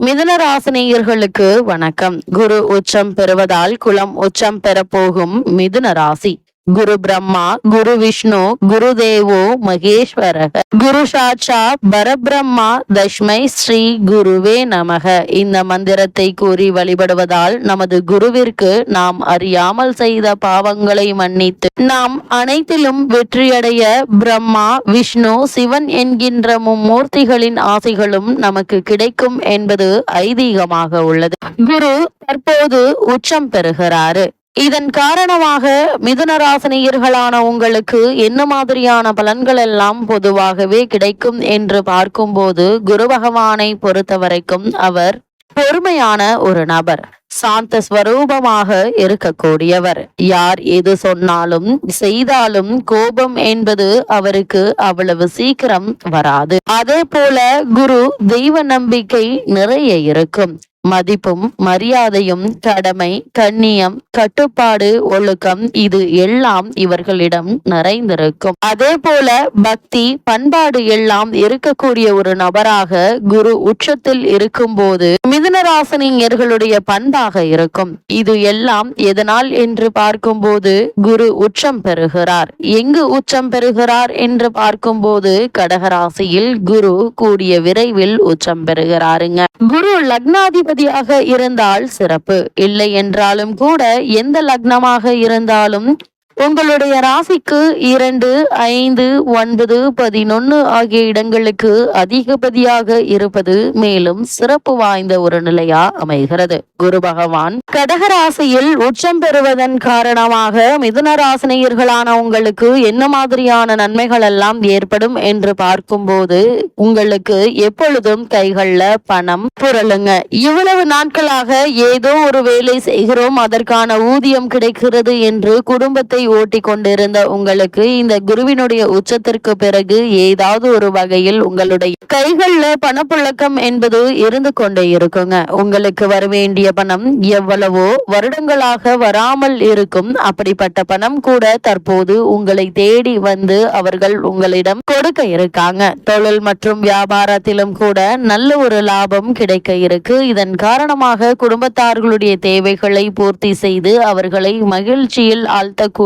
மிதுனராசினியர்களுக்கு வணக்கம். குரு உச்சம் பெறுவதால் குலம் உச்சம் பெறப்போகும் மிதுன ராசி. குரு பிரம்மா குரு விஷ்ணு குரு தேவோ மகேஸ்வரக. குரு சாட்சா பரபிரம்மா தஷ்மை ஸ்ரீ குருவே நமக. இந்த மந்திரத்தை கூறி வழிபடுவதால் நமது குருவிற்கு நாம் அறியாமல் செய்த பாவங்களை மன்னித்து நாம் அனைத்திலும் வெற்றியடைய பிரம்மா விஷ்ணு சிவன் என்கின்ற மும்மூர்த்திகளின் ஆசைகளும் நமக்கு கிடைக்கும் என்பது ஐதீகமாக உள்ளது. குரு தற்போது உச்சம் பெறுகிறாரு. இதன் காரணமாக மிதுனராசனியர்களான உங்களுக்கு என்ன மாதிரியான பலன்கள் எல்லாம் பொதுவாகவே கிடைக்கும் என்று பார்க்கும்போது குரு பகவானை பொறுத்த வரைக்கும் அவர் பொறுமையான ஒரு நபர் சாந்த ஸ்வரூபமாக இருக்கக்கூடியவர். யார் எது சொன்னாலும் செய்தாலும் கோபம் என்பது அவருக்கு அவ்வளவு சீக்கிரம் வராது. அதே போல குரு தெய்வ நம்பிக்கை நிறைய இருக்கும். மதிப்பும் மரியாதையும் கடமை கண்ணியம் கட்டுப்பாடு ஒழுக்கம் இது எல்லாம் இவர்களிடம் நிறைந்திருக்கும். அதே போல பக்தி பண்பாடு எல்லாம் இருக்கக்கூடிய ஒரு நபராக குரு உச்சத்தில் இருக்கும் போது மிதுனராசனியர்களுடைய பண்பாக இருக்கும். இது எல்லாம் எதனால் என்று பார்க்கும்போது குரு உச்சம் பெறுகிறார். எங்கு உச்சம் பெறுகிறார் என்று பார்க்கும்போது கடகராசியில் குரு கூடிய விரைவில் உச்சம் பெறுகிறாருங்க. குரு லக்னாதிபதியாக இருந்தால் சிறப்பு. இல்லை என்றாலும் கூட எந்த லக்னமாக இருந்தாலும் உங்களுடைய ராசிக்கு இரண்டு ஐந்து ஒன்பது பதினொன்னு ஆகிய இடங்களுக்கு அதிகபதியாக இருப்பது மேலும் சிறப்பு வாய்ந்த ஒரு நிலையா அமைகிறது. குரு பகவான் கடகராசியில் உச்சம் பெறுவதன் காரணமாக மிதுன ராசினியர்களான உங்களுக்கு என்ன மாதிரியான நன்மைகள் எல்லாம் ஏற்படும் என்று பார்க்கும்போது உங்களுக்கு எப்பொழுதும் கைகள்ல பணம் புரளுங்க. இவ்வளவு நாட்களாக ஏதோ ஒரு வேலை செய்கிறோம் அதற்கான ஊதியம் கிடைக்கிறது என்று குடும்பத்தை ஓட்டி கொண்டிருந்த உங்களுக்கு இந்த குருவினுடைய உச்சத்திற்கு பிறகு ஏதாவது ஒரு வகையில் உங்களுடைய கைகள்ல பணப்புழக்கம் என்பது இருந்து கொண்டே இருக்குங்க. உங்களுக்கு வர வேண்டிய பணம் எவ்வளவோ வருடங்களாக வராமல் இருக்கும். அப்படிப்பட்ட பணம் கூட தற்போது உங்களை தேடி வந்து அவர்கள் உங்களிடம் கொடுக்க இருக்காங்க. தொழில் மற்றும் வியாபாரத்திலும் கூட நல்ல ஒரு லாபம் கிடைக்க இருக்கு. இதன் காரணமாக குடும்பத்தார்களுடைய தேவைகளை பூர்த்தி செய்து அவர்களை மகிழ்ச்சியில்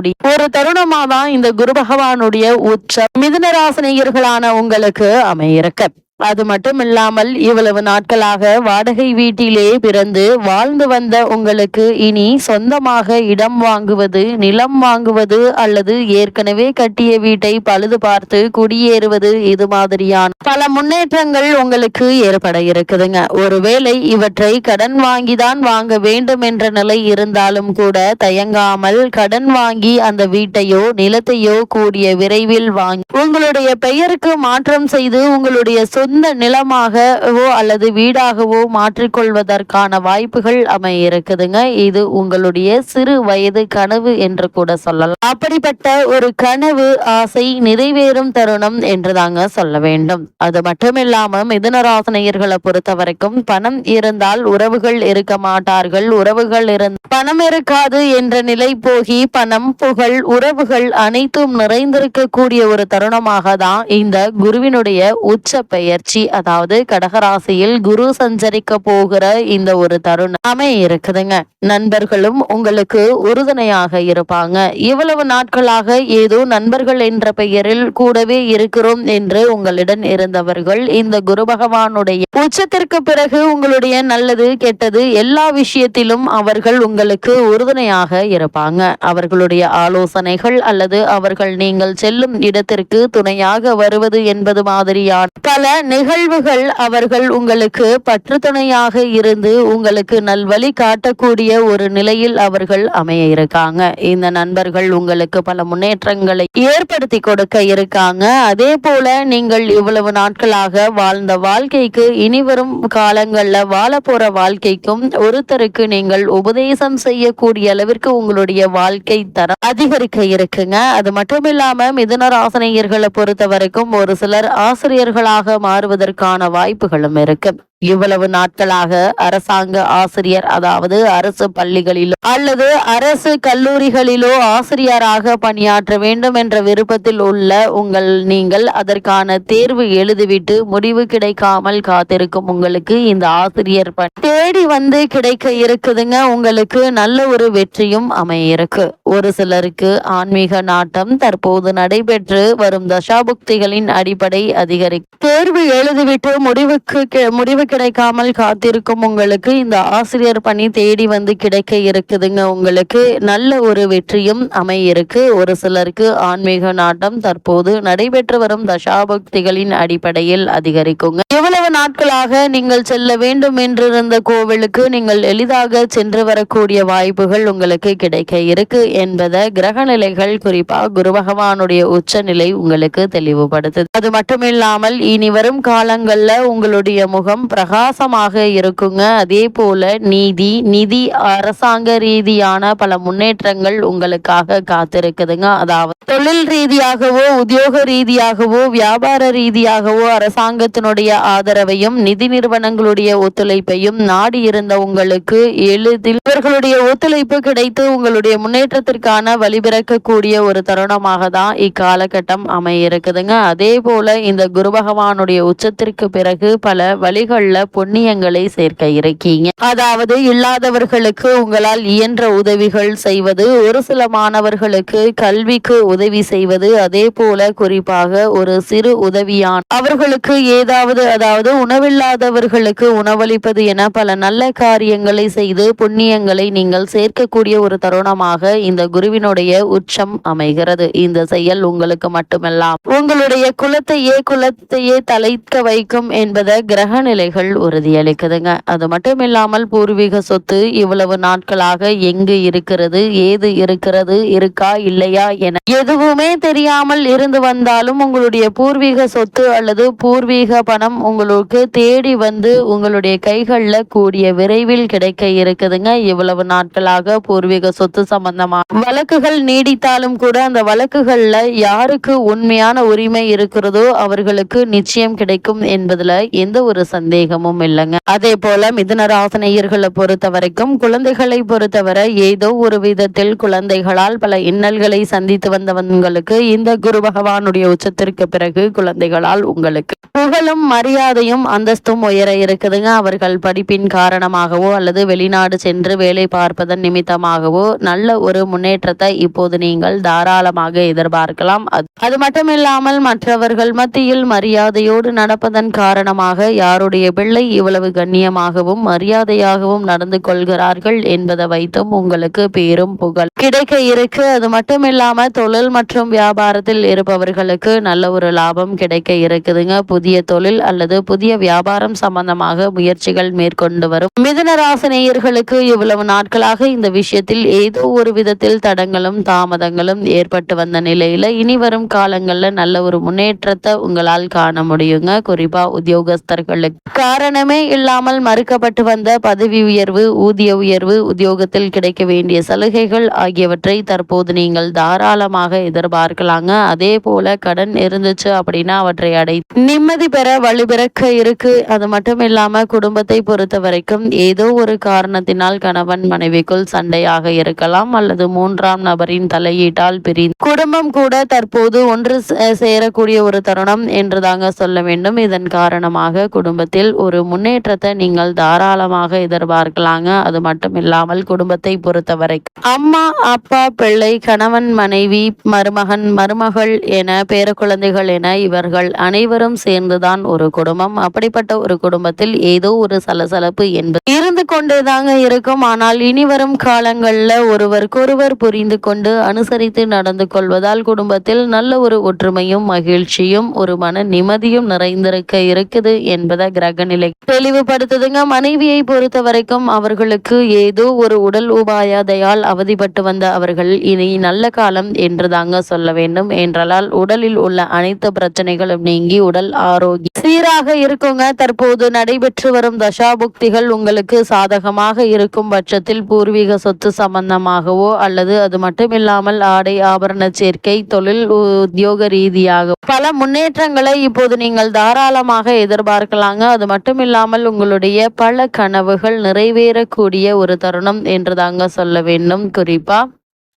கூடி. ஒரு தருணமா தான் இந்த குரு பகவானுடைய உச்சம். மிதுனராசனியர்களான உங்களுக்கு அமையிருக்க அது மட்டுமில்லாமல் இவ்வளவு நாட்களாக வாடகை வீட்டிலே பிறந்து வாழ்ந்து வந்த உங்களுக்கு இனி சொந்தமாக இடம் வாங்குவது நிலம் வாங்குவது அல்லது ஏற்கனவே கட்டிய வீட்டை பழுது பார்த்து குடியேறுவது இது மாதிரியான பல முன்னேற்றங்கள் உங்களுக்கு ஏற்பட இருக்குதுங்க. ஒருவேளை இவற்றை கடன் வாங்கிதான் வாங்க வேண்டும் என்ற நிலை இருந்தாலும் கூட தயங்காமல் கடன் வாங்கி அந்த வீட்டையோ நிலத்தையோ கூடிய விரைவில் வாங்கி உங்களுடைய பெயருக்கு மாற்றம் செய்து உங்களுடைய சொந்த சொந்த நிலமாகவோ அல்லது வீடாகவோ மாற்றிக்கொள்வதற்கான வாய்ப்புகள் அமைய இருக்குதுங்க இது உங்களுடைய சிறு வயது கனவு என்று கூட சொல்லலாம். அப்படிப்பட்ட ஒரு கனவு ஆசை நிறைவேறும் தருணம் என்று தாங்க சொல்ல வேண்டும். அது மட்டுமில்லாம மிதுனராசனையர்களை பொறுத்த வரைக்கும் பணம் இருந்தால் உறவுகள் இருக்க மாட்டார்கள். உறவுகள் இருந்த பணம் இருக்காது என்ற நிலை போகி பணம் புகழ் உறவுகள் அனைத்தும் நிறைந்திருக்கக்கூடிய ஒரு தருணமாக தான் இந்த குருவினுடைய உச்ச பெயர். பயிற்சி அதாவது கடகராசியில் குரு சஞ்சரிக்க போகிற இந்த ஒரு தருணமே இருக்குதுங்க. நண்பர்களும் உங்களுக்கு உறுதுணையாக இருப்பாங்க. இவ்வளவு நாட்களாக ஏதோ நண்பர்கள் என்ற பெயரில் கூடவே இருக்கிறோம் என்று உங்களிடம் இருந்தவர்கள் இந்த குரு பகவானுடைய உச்சத்திற்கு பிறகு உங்களுடைய நல்லது கெட்டது எல்லா விஷயத்திலும் அவர்கள் உங்களுக்கு உறுதுணையாக இருப்பாங்க. அவர்களுடைய ஆலோசனைகள் அல்லது அவர்கள் நீங்கள் செல்லும் இடத்திற்கு துணையாக வருவது என்பது மாதிரியான பல நிகழ்வுகள் அவர்கள் உங்களுக்கு பற்று துணையாக இருந்து உங்களுக்கு நல்வழி காட்டக்கூடிய ஒரு நிலையில் அவர்கள் அமைய இருக்காங்க. இந்த நண்பர்கள் உங்களுக்கு பல முன்னேற்றங்களை ஏற்படுத்தி கொடுக்க இருக்காங்க. அதே போல நீங்கள் இவ்வளவு நாட்களாக வாழ்ந்த வாழ்க்கைக்கு இனி வரும் காலங்களில் வாழ போற வாழ்க்கைக்கும் ஒருத்தருக்கு நீங்கள் உபதேசம் செய்யக்கூடிய அளவிற்கு உங்களுடைய வாழ்க்கை தரம் அதிகரிக்க இருக்குங்க. அது மட்டும் இல்லாம மிதுன ராசனையர்களை பொறுத்த வரைக்கும் ஒரு சிலர் ஆசிரியர்களாக மாறுவதற்கான வாய்ப்புகளும் இருக்கு. இவ்வளவு நாட்களாக அரசாங்க ஆசிரியர் அதாவது அரசு பள்ளிகளிலோ அல்லது அரசு கல்லூரிகளிலோ ஆசிரியராக பணியாற்ற வேண்டும் என்ற விருப்பத்தில் உள்ள உங்கள் நீங்கள் அதற்கான தேர்வு எழுதிவிட்டு முடிவு கிடைக்காமல் காத்திருக்கும் உங்களுக்கு இந்த ஆசிரியர் பணி தேடி வந்து கிடைக்க இருக்குதுங்க. உங்களுக்கு நல்ல ஒரு வெற்றியும் அமைய இருக்கு ஒரு சிலருக்கு ஆன்மீக நாட்டம் தற்போது நடைபெற்று வரும் தசாபுக்திகளின் அடிப்படை அதிகரிக்கும். தேர்வு எழுதிவிட்டு முடிவுக்கு முடிவு கிடைக்காமல் காத்திருக்கும் உங்களுக்கு இந்த ஆசிரியர் பணி தேடி வந்து கிடைக்க இருக்குதுங்க. உங்களுக்கு நல்ல ஒரு வெற்றியும் அமையிருக்கு. ஒரு சிலருக்கு ஆன்மீக நாட்டம் தற்போது நடைபெற்று வரும் தசாபக்திகளின் அடிப்படையில் அதிகரிக்குங்க. எவ்வளவு நாட்களாக நீங்கள் செல்ல வேண்டும் என்றிருந்த கோவிலுக்கு நீங்கள் எளிதாக சென்று வரக்கூடிய வாய்ப்புகள் உங்களுக்கு கிடைக்க இருக்கு என்பதை கிரக நிலைகள் குறிப்பா குரு பகவானுடைய உச்சநிலை உங்களுக்கு தெளிவுபடுத்துது. அது மட்டுமில்லாமல் இனி வரும் காலங்கள்ல உங்களுடைய முகம் பிரகாசமாக இருக்குங்க. அதே போல நீதி நிதி அரசாங்க ரீதியான பல முன்னேற்றங்கள் உங்களுக்காக காத்திருக்குதுங்க. அதாவது தொழில் ரீதியாகவோ உத்தியோக ரீதியாகவோ வியாபார ரீதியாகவோ அரசாங்கத்தினுடைய ஆதரவையும் நிதி நிறுவனங்களுடைய ஒத்துழைப்பையும் நாடி இருந்த உங்களுக்கு எளிதில் இவர்களுடைய ஒத்துழைப்பு கிடைத்து உங்களுடைய முன்னேற்றத்திற்கான வழிபிறக்கக்கூடிய ஒரு தருணமாக தான் இக்காலகட்டம் அமைய இருக்குதுங்க. அதே போல இந்த குரு பகவானுடைய உச்சத்திற்கு பிறகு பல வழிகள் உள்ள புண்ணியங்களை சேர்க்க இருக்கீங்க அதாவது இல்லாதவர்களுக்கு உங்களால் இயன்ற உதவிகள் செய்வது ஒரு சில மாணவர்களுக்கு கல்விக்கு உதவி செய்வது அதே போல குறிப்பாக ஒரு சிறு உதவியான். அவர்களுக்கு ஏதாவது அதாவது உணவில்லாதவர்களுக்கு உணவளிப்பது என பல நல்ல காரியங்களை செய்து புண்ணியங்களை நீங்கள் சேர்க்கக்கூடிய ஒரு தருணமாக இந்த குருவினுடைய உச்சம் அமைகிறது. இந்த செயல் உங்களுக்கு மட்டுமல்லாம். உங்களுடைய குலத்தையே குலத்தையே தலைக்க வைக்கும் என்பத கிரக நிலைகள் உறுதியளிக்குதுங்க. அது மட்டும் இல்லாமல் பூர்வீக சொத்து இவ்வளவு நாட்களாக எங்கு இருக்கிறது ஏது இருக்கிறது இருக்கா இல்லையா என எதுவுமே தெரியாமல் இருந்து வந்தாலும் உங்களுடைய பூர்வீக சொத்து அல்லது பூர்வீக பணம் உங்களுக்கு தேடி வந்து உங்களுடைய கைகள்ல கூடிய விரைவில் கிடைக்க இருக்குதுங்க. இவ்வளவு நாட்களாக பூர்வீக சொத்து சம்பந்தமா வழக்குகள் நீடித்தாலும் கூட அந்த வழக்குகள்ல யாருக்கு உண்மையான உரிமை இருக்கிறதோ அவர்களுக்கு நிச்சயம் கிடைக்கும் என்பதுல எந்த ஒரு சந்தேகம் சந்தேகமும் இல்லைங்க. அதே போல மிதுன ராசனையர்களை பொறுத்த வரைக்கும் குழந்தைகளை பொறுத்தவரை ஏதோ ஒரு விதத்தில் குழந்தைகளால் பல இன்னல்களை சந்தித்து வந்தவங்களுக்கு இந்த குரு பகவானுடைய உச்சத்திற்கு பிறகு குழந்தைகளால் உங்களுக்கு புகழும் மரியாதையும் அந்தஸ்தும் உயர இருக்குதுங்க. அவர்கள் படிப்பின் காரணமாகவோ அல்லது வெளிநாடு சென்று வேலை பார்ப்பதன் நிமித்தமாகவோ நல்ல ஒரு முன்னேற்றத்தை இப்போது நீங்கள் தாராளமாக எதிர்பார்க்கலாம். அது- அது மட்டுமில்லாமல் மற்றவர்கள் மத்தியில் மரியாதையோடு நடப்பதன் காரணமாக யாருடைய பிள்ளை இவ்வளவு கண்ணியமாகவும் மரியாதையாகவும் நடந்து கொள்கிறார்கள் என்பதை வைத்தும் உங்களுக்கு பேரும் புகழ் கிடைக்க இருக்கு. அது மட்டும் இல்லாம தொழில் மற்றும் வியாபாரத்தில் இருப்பவர்களுக்கு நல்ல ஒரு லாபம் கிடைக்க இருக்குதுங்க. புதிய தொழில் அல்லது புதிய வியாபாரம் சம்பந்தமாக முயற்சிகள் மேற்கொண்டு வரும். மிதனராசினியர்களுக்கு இவ்வளவு நாட்களாக இந்த விஷயத்தில் ஏதோ ஒரு விதத்தில் தடங்களும் தாமதங்களும் ஏற்பட்டு வந்த நிலையில இனி வரும் காலங்கள்ல நல்ல ஒரு முன்னேற்றத்தை உங்களால் காண முடியுங்க. குறிப்பா உத்தியோகஸ்தர்களுக்கு. காரணமே இல்லாமல் மறுக்கப்பட்டு வந்த பதவி உயர்வு ஊதிய உயர்வு உத்தியோகத்தில் கிடைக்க வேண்டிய சலுகைகள் ஆகியவற்றை தற்போது நீங்கள் தாராளமாக எதிர்பார்க்கலாங்க. அதே போல கடன் இருந்துச்சு அப்படின்னா அவற்றை அடை நிம்மதி பெற வழிபிறக்க இருக்கு. அது மட்டும் இல்லாம குடும்பத்தை பொறுத்த வரைக்கும் ஏதோ ஒரு காரணத்தினால் கணவன் மனைவிக்குள் சண்டையாக இருக்கலாம் அல்லது மூன்றாம் நபரின் தலையீட்டால் பிரிந்து குடும்பம் கூட தற்போது ஒன்று சேரக்கூடிய ஒரு தருணம் என்று தாங்க சொல்ல வேண்டும். இதன் காரணமாக குடும்பத்தில் ஒரு முன்னேற்றத்தை நீங்கள் தாராளமாக எதிர்பார்க்கலாங்க. அது மட்டும் இல்லாமல் குடும்பத்தை பொறுத்தவரை அம்மா அப்பா பிள்ளை கணவன் மனைவி மருமகன் மருமகள் என பேர குழந்தைகள் என இவர்கள் அனைவரும் சேர்ந்துதான் ஒரு குடும்பம். அப்படிப்பட்ட ஒரு குடும்பத்தில் ஏதோ ஒரு சலசலப்பு என்பது இருந்து கொண்டேதாங்க இருக்கும். ஆனால் இனி வரும் காலங்களில் ஒருவருக்கொருவர் புரிந்து கொண்டு அனுசரித்து நடந்து கொள்வதால் குடும்பத்தில் நல்ல ஒரு ஒற்றுமையும் மகிழ்ச்சியும் ஒரு மன நிம்மதியும் நிறைந்திருக்க இருக்குது என்பதை கிரகநிலை தெளிவுபடுத்துதுங்க. மனைவியை பொறுத்த வரைக்கும் அவர்களுக்கு ஏதோ ஒரு உடல் உபாயாதையால் அவதிப்பட்டு வந்த அவர்கள் இனி நல்ல காலம் என்று தாங்க சொல்ல வேண்டும். என்றால் உடலில் உள்ள அனைத்து பிரச்சனைகளும் நீங்கி உடல் ஆரோக்கியம் சீராக இருக்குங்க. தற்போது நடைபெற்று வரும் தசாபுக்திகள் உங்களுக்கு சாதகமாக இருக்கும் பட்சத்தில் பூர்வீக சொத்து சம்பந்தமாகவோ அல்லது அது மட்டுமில்லாமல் ஆடை ஆபரண சேர்க்கை தொழில் உத்தியோக ரீதியாக பல முன்னேற்றங்களை இப்போது நீங்கள் தாராளமாக எதிர்பார்க்கலாங்க. அது மட்டுமில்லாமல் உங்களுடைய பல கனவுகள் நிறைவேறக்கூடிய ஒரு தருணம் என்று தாங்க சொல்ல வேண்டும். குறிப்பா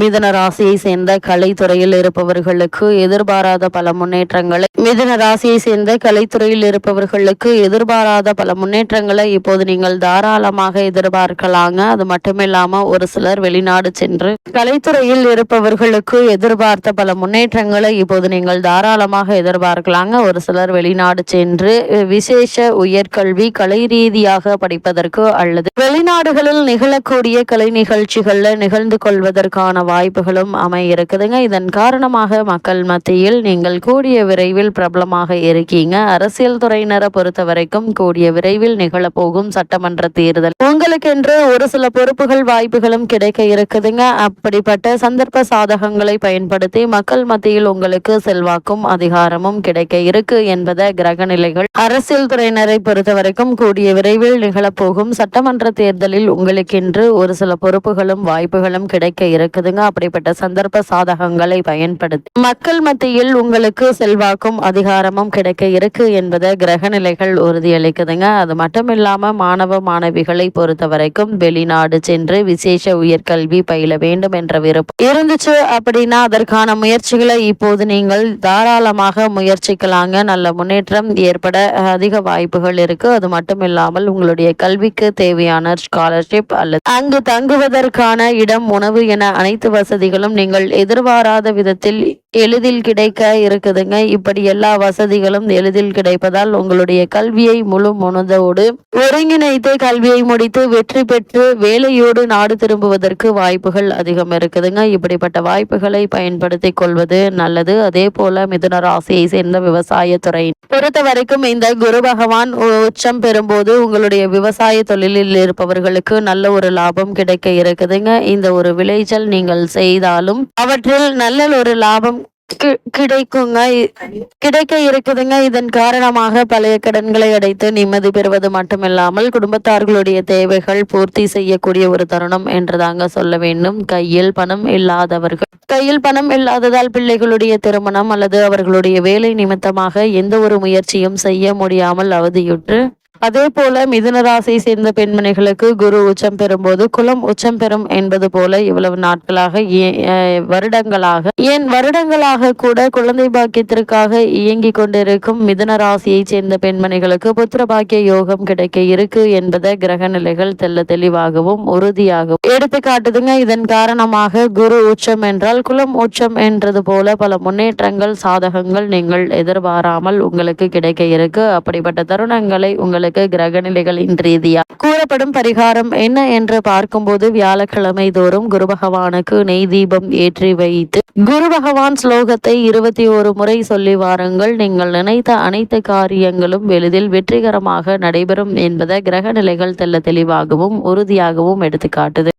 மிதன ராசியை சேர்ந்த கலைத்துறையில் இருப்பவர்களுக்கு எதிர்பாராத பல முன்னேற்றங்களை மிதன ராசியை சேர்ந்த கலைத்துறையில் இருப்பவர்களுக்கு எதிர்பாராத பல முன்னேற்றங்களை இப்போது நீங்கள் தாராளமாக எதிர்பார்க்கலாங்க. அது மட்டுமில்லாம ஒரு சிலர் வெளிநாடு சென்று கலைத்துறையில் இருப்பவர்களுக்கு எதிர்பார்த்த பல முன்னேற்றங்களை இப்போது நீங்கள் தாராளமாக எதிர்பார்க்கலாங்க. ஒரு சிலர் வெளிநாடு சென்று விசேஷ உயர்கல்வி கலை ரீதியாக படிப்பதற்கு அல்லது வெளிநாடுகளில் நிகழக்கூடிய கலை நிகழ்ச்சிகள்ல நிகழ்ந்து கொள்வதற்கான வாய்ப்புகளும் அமைய இருக்குதுங்க இதன் காரணமாக மக்கள் மத்தியில் நீங்கள் கூடிய விரைவில் பிரபலமாக இருக்கீங்க. அரசியல் துறையினரை பொறுத்த வரைக்கும் கூடிய விரைவில் நிகழப்போகும் சட்டமன்ற தேர்தல். உங்களுக்கென்று ஒரு சில பொறுப்புகள் வாய்ப்புகளும் கிடைக்க இருக்குதுங்க. அப்படிப்பட்ட சந்தர்ப்ப சாதகங்களை பயன்படுத்தி மக்கள் மத்தியில் உங்களுக்கு செல்வாக்கும் அதிகாரமும் கிடைக்க இருக்கு என்பதை கிரக நிலைகள். அரசியல் துறையினரை பொறுத்த வரைக்கும் கூடிய விரைவில் நிகழப்போகும் சட்டமன்ற தேர்தலில் உங்களுக்கென்று ஒரு சில பொறுப்புகளும் வாய்ப்புகளும் கிடைக்க இருக்குதுங்க. அப்படிப்பட்ட சந்தர்ப்ப சாதகங்களை பயன்படுத்தி மக்கள் மத்தியில் உங்களுக்கு செல்வாக்கும் அதிகாரமும் கிடைக்க இருக்கு என்பதை கிரக நிலைகள் உறுதியளிக்குதுங்க. அது மட்டும் இல்லாம மாணவ மாணவிகளை பொறுத்த வரைக்கும் வெளிநாடு சென்று விசேஷ உயர்கல்வி பயில வேண்டும் என்ற விருப்பம் இருந்துச்சு அப்படின்னா அதற்கான முயற்சிகளை இப்போது நீங்கள் தாராளமாக முயற்சிக்கலாங்க. நல்ல முன்னேற்றம் ஏற்பட அதிக வாய்ப்புகள் இருக்கு. அது மட்டும் இல்லாமல் உங்களுடைய கல்விக்கு தேவையான ஸ்காலர்ஷிப் அல்லது அங்கு தங்குவதற்கான இடம் உணவு என அனைத்து வசதிகளும் நீங்கள் எதிர்பாராத விதத்தில் எளிதில் கிடைக்க இருக்குதுங்க. இப்படி எல்லா வசதிகளும் எளிதில் கிடைப்பதால் உங்களுடைய கல்வியை முழு முனதோடு ஒருங்கிணைத்து கல்வியை முடித்து வெற்றி பெற்று வேலையோடு நாடு திரும்புவதற்கு வாய்ப்புகள் அதிகம் இருக்குதுங்க. இப்படிப்பட்ட வாய்ப்புகளை பயன்படுத்தி கொள்வது நல்லது. அதே போல மிதுன ராசியை சேர்ந்த விவசாயத்துறை பொறுத்த வரைக்கும் இந்த குரு பகவான் உச்சம் பெறும்போது உங்களுடைய விவசாய தொழிலில் இருப்பவர்களுக்கு நல்ல ஒரு லாபம் கிடைக்க இருக்குதுங்க. இந்த ஒரு விளைச்சல் நீங்கள் செய்தாலும் அவற்றில் நல்ல ஒரு லாபம் கிடைக்குங்க. கிடைக்க இருக்குதுங்க. இதன் காரணமாக பழைய கடன்களை அடைத்து நிம்மதி பெறுவது மட்டுமில்லாமல் குடும்பத்தார்களுடைய தேவைகள் பூர்த்தி செய்யக்கூடிய ஒரு தருணம் என்றுதாங்க சொல்ல வேண்டும். கையில் பணம் இல்லாதவர்கள். கையில் பணம் இல்லாததால் பிள்ளைகளுடைய திருமணம் அல்லது அவர்களுடைய வேலை நிமித்தமாக எந்த ஒரு முயற்சியும் செய்ய முடியாமல் அவதியுற்று அதே போல மிதுன ராசியை சேர்ந்த பெண்மணிகளுக்கு குரு உச்சம் பெறும்போது குலம் உச்சம் பெறும் என்பது போல இவ்வளவு நாட்களாக வருடங்களாக. ஏன் வருடங்களாக கூட குழந்தை பாக்கியத்திற்காக இயங்கி கொண்டிருக்கும் மிதுன ராசியை சேர்ந்த பெண்மணிகளுக்கு புத்திர பாக்கிய யோகம் கிடைக்க இருக்கு என்பதை கிரக நிலைகள் தெல்ல தெளிவாகவும் உறுதியாகவும் எடுத்துக்காட்டுதுங்க. இதன் காரணமாக குரு உச்சம் என்றால் குலம் உச்சம் என்றது போல பல முன்னேற்றங்கள் சாதகங்கள் நீங்கள் எதிர்பாராமல் உங்களுக்கு கிடைக்க இருக்கு. அப்படிப்பட்ட தருணங்களை உங்களுக்கு கிரக நிலைகளின் ரீதியா கூறப்படும் பரிகாரம் என்ன என்று பார்க்கும்போது வியாழக்கிழமை தோறும் குரு பகவானுக்கு நெய் தீபம் ஏற்றி வைத்து குரு பகவான் ஸ்லோகத்தை இருபத்தி ஒரு முறை சொல்லி வாருங்கள். நீங்கள் நினைத்த அனைத்து காரியங்களும் எளிதில் வெற்றிகரமாக நடைபெறும் என்பதை கிரக நிலைகள் தெல்ல தெளிவாகவும் உறுதியாகவும் எடுத்துக்காட்டுது.